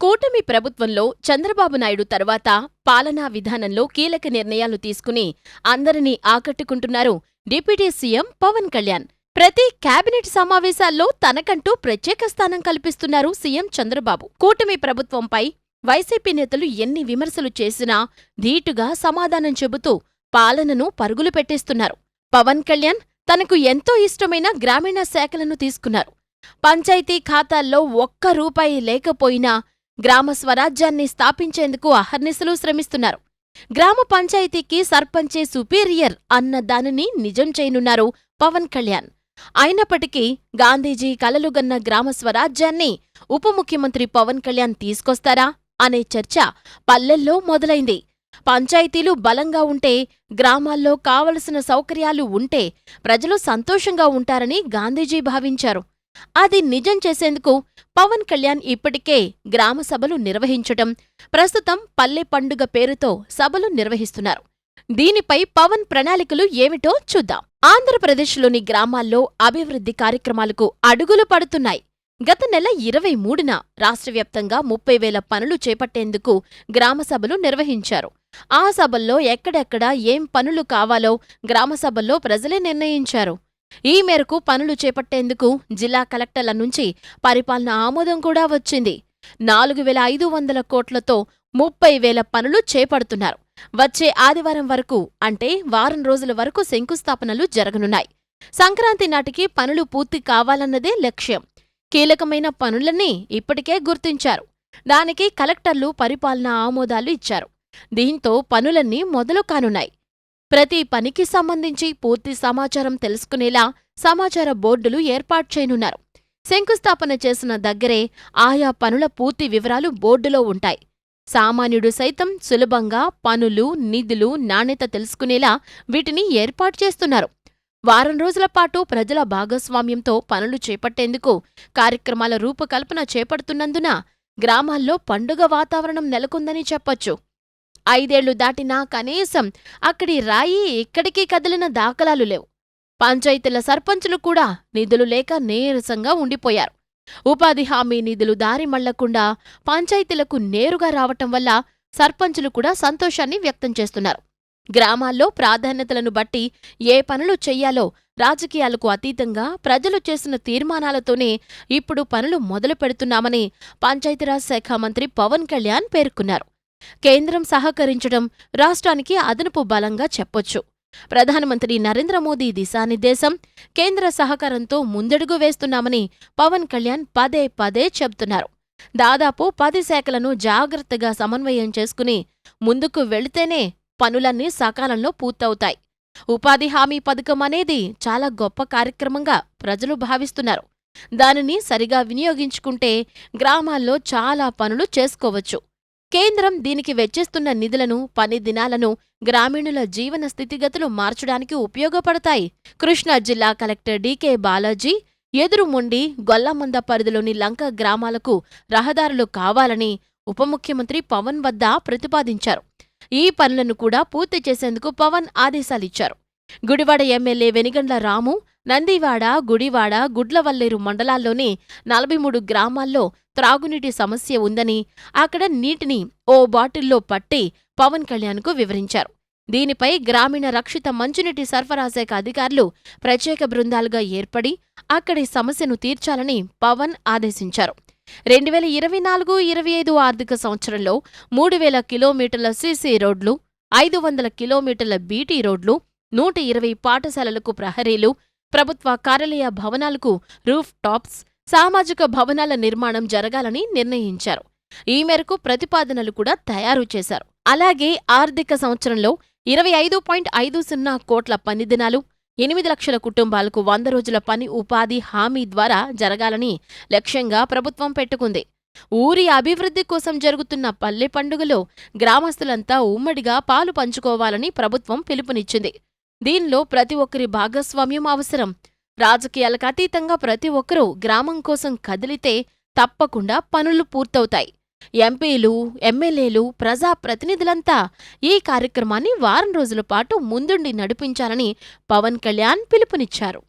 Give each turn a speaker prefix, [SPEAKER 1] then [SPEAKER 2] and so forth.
[SPEAKER 1] కూటమి ప్రభుత్వంలో చంద్రబాబు నాయుడు తర్వాత పాలనా విధానంలో కీలక నిర్ణయాలు తీసుకుని అందరినీ ఆకట్టుకుంటున్నారు డిప్యూటీ సీఎం పవన్ కళ్యాణ్. ప్రతి కేబినెట్ సమావేశాల్లో తనకంటూ ప్రత్యేక స్థానం కల్పిస్తున్నారు సీఎం చంద్రబాబు. కూటమి ప్రభుత్వంపై వైసీపీ నేతలు ఎన్ని విమర్శలు చేసినా ధీటుగా సమాధానం చెబుతూ పాలనను పరుగులు పెట్టేస్తున్నారు. పవన్ కళ్యాణ్ తనకు ఎంతో ఇష్టమైన గ్రామీణ శాఖలను తీసుకున్నారు. పంచాయతీ ఖాతాల్లో ఒక్క రూపాయి లేకపోయినా గ్రామ స్వరాజ్యాన్ని స్థాపించేందుకు అహర్నిశలు శ్రమిస్తున్నారు. గ్రామ పంచాయతీకి సర్పంచే సుపీరియర్ అన్న దానిని నిజం చేయనున్నారు పవన్ కళ్యాణ్. అయినప్పటికీ గాంధీజీ కలలుగన్న గ్రామ స్వరాజ్యాన్ని ఉప ముఖ్యమంత్రి పవన్ కళ్యాణ్ తీసుకొస్తారా అనే చర్చ పల్లెల్లో మొదలైంది. పంచాయతీలు బలంగా ఉంటే గ్రామాల్లో కావలసిన సౌకర్యాలు ఉంటే ప్రజలు సంతోషంగా ఉంటారని గాంధీజీ భావించారు. అది నిజం చేసేందుకు పవన్ కళ్యాణ్ ఇప్పటికే గ్రామ సభలు నిర్వహించటం ప్రస్తుతం పల్లె పండుగ పేరుతో సభలు నిర్వహిస్తున్నారు. దీనిపై పవన్ ప్రణాళికలు ఏమిటో చూద్దాం. ఆంధ్రప్రదేశ్లోని గ్రామాల్లో అభివృద్ధి కార్యక్రమాలకు అడుగులు పడుతున్నాయి. గత నెల ఇరవై మూడున రాష్ట్ర వ్యాప్తంగా ముప్పై వేల పనులు చేపట్టేందుకు గ్రామసభలు నిర్వహించారు. ఆ సభల్లో ఎక్కడెక్కడ ఏం పనులు కావాలో గ్రామసభల్లో ప్రజలే నిర్ణయించారు. ఈ మేరకు పనులు చేపట్టేందుకు జిల్లా కలెక్టర్ల నుంచి పరిపాలన ఆమోదం కూడా వచ్చింది. నాలుగు వేల ఐదు వందల కోట్లతో ముప్పై వేల పనులు చేపడుతున్నారు. వచ్చే ఆదివారం వరకు అంటే వారం రోజుల వరకు శంకుస్థాపనలు జరగనున్నాయి. సంక్రాంతి నాటికి పనులు పూర్తి కావాలన్నదే లక్ష్యం. కీలకమైన పనులన్నీ ఇప్పటికే గుర్తించారు. దానికి కలెక్టర్లు పరిపాలనా ఆమోదాలు ఇచ్చారు. దీంతో పనులన్నీ మొదలు కానున్నాయి. ప్రతి పనికి సంబంధించి పూర్తి సమాచారం తెలుసుకునేలా సమాచార బోర్డులు ఏర్పాటు చేయనున్నారు. శంకుస్థాపన చేసిన దగ్గరే ఆయా పనుల పూర్తి వివరాలు బోర్డులో ఉంటాయి. సామాన్యుడు సైతం సులభంగా పనులు నిధులు నాణ్యత తెలుసుకునేలా వీటిని ఏర్పాటు చేస్తున్నారు. వారం రోజుల పాటు ప్రజల భాగస్వామ్యంతో పనులు చేపట్టేందుకు కార్యక్రమాల రూపకల్పన చేపడుతున్నందున గ్రామాల్లో పండుగ వాతావరణం నెలకొందని చెప్పొచ్చు. ఐదేళ్ళు దాటినా కనీసం అక్కడి రాయి ఇక్కడికి కదిలిన దాఖలాలు లేవు. పంచాయతీల సర్పంచులు కూడా నిధులు లేక నీరసంగా ఉండిపోయారు. ఉపాధి హామీ నిధులు దారి మళ్ళకుండా పంచాయతీలకు నేరుగా రావటం వల్ల సర్పంచులు కూడా సంతోషాన్ని వ్యక్తం చేస్తున్నారు. గ్రామాల్లో ప్రాధాన్యతలను బట్టి ఏ పనులు చెయ్యాలో రాజకీయాలకు అతీతంగా ప్రజలు చేసిన తీర్మానాలతోనే ఇప్పుడు పనులు మొదలు పెడుతున్నామని పంచాయతీరాజ్ శాఖ మంత్రి పవన్ కళ్యాణ్ పేర్కొన్నారు. కేంద్రం సహకరించడం రాష్ట్రానికి అదనపు బలంగా చెప్పొచ్చు. ప్రధానమంత్రి నరేంద్ర మోదీ దిశానిర్దేశం కేంద్ర సహకారంతో ముందడుగు వేస్తున్నామని పవన్ కళ్యాణ్ పదే పదే చెబుతున్నారు. దాదాపు పది శాఖలను జాగ్రత్తగా సమన్వయం చేసుకుని ముందుకు వెళితేనే పనులన్నీ సకాలంలో పూర్తవుతాయి. ఉపాధి హామీ పథకం అనేది చాలా గొప్ప కార్యక్రమంగా ప్రజలు భావిస్తున్నారు. దానిని సరిగా వినియోగించుకుంటే గ్రామాల్లో చాలా పనులు చేసుకోవచ్చు. కేంద్రం దీనికి వెచ్చిస్తున్న నిధులను పని దినాలను గ్రామీణుల జీవన స్థితిగతులు మార్చడానికి ఉపయోగపడతాయి. కృష్ణా జిల్లా కలెక్టర్ డీకే బాలాజీ ఎదురుముండి గొల్లమంద పరిధిలోని లంక గ్రామాలకు రహదారులు కావాలని ఉప ముఖ్యమంత్రి పవన్ వద్ద ప్రతిపాదించారు. ఈ పనులను కూడా పూర్తి చేసేందుకు పవన్ ఆదేశాలిచ్చారు. గుడివాడ ఎమ్మెల్యే వెనిగండ్ల రాము నందివాడ గుడివాడ గుడ్లవల్లేరు మండలాల్లోని నలభై మూడు గ్రామాల్లో త్రాగునీటి సమస్య ఉందని అక్కడ నీటిని ఓ బాటిల్లో పట్టి పవన్ కళ్యాణ్కు వివరించారు. దీనిపై గ్రామీణ రక్షిత మంచినీటి సరఫరా శాఖ అధికారులు ప్రత్యేక బృందాలుగా ఏర్పడి అక్కడి సమస్యను తీర్చాలని పవన్ ఆదేశించారు. రెండు వేల ఇరవై నాలుగు ఇరవై ఐదు ఆర్థిక సంవత్సరంలో మూడు వేల కిలోమీటర్ల సీసీ రోడ్లు ఐదు వందల కిలోమీటర్ల బీటీ రోడ్లు నూట ఇరవై పాఠశాలలకు ప్రహరీలు ప్రభుత్వ కార్యాలయ భవనాలకు రూఫ్ టాప్స్ సామాజిక భవనాల నిర్మాణం జరగాలని నిర్ణయించారు. ఈ మేరకు ప్రతిపాదనలు కూడా తయారు చేశారు. అలాగే ఆర్థిక సంవత్సరంలో ఇరవై ఐదు పాయింట్ ఐదు సున్నా కోట్ల పని దినాలు ఎనిమిది లక్షల కుటుంబాలకు వంద రోజుల పని ఉపాధి హామీ ద్వారా జరగాలని లక్ష్యంగా ప్రభుత్వం పెట్టుకుంది. ఊరి అభివృద్ధి కోసం జరుగుతున్న పల్లె పండుగలో గ్రామస్తులంతా ఉమ్మడిగా పాలు పంచుకోవాలని ప్రభుత్వం పిలుపునిచ్చింది. దీనిలో ప్రతి ఒక్కరి భాగస్వామ్యం అవసరం. రాజకీయాలకు అతీతంగా ప్రతి ఒక్కరూ గ్రామం కోసం కదిలితే తప్పకుండా పనులు పూర్తవుతాయి. ఎంపీలు ఎమ్మెల్యేలు ప్రజాప్రతినిధులంతా ఈ కార్యక్రమాన్ని వారం రోజుల పాటు ముందుండి నడిపించాలని పవన్ కళ్యాణ్ పిలుపునిచ్చారు.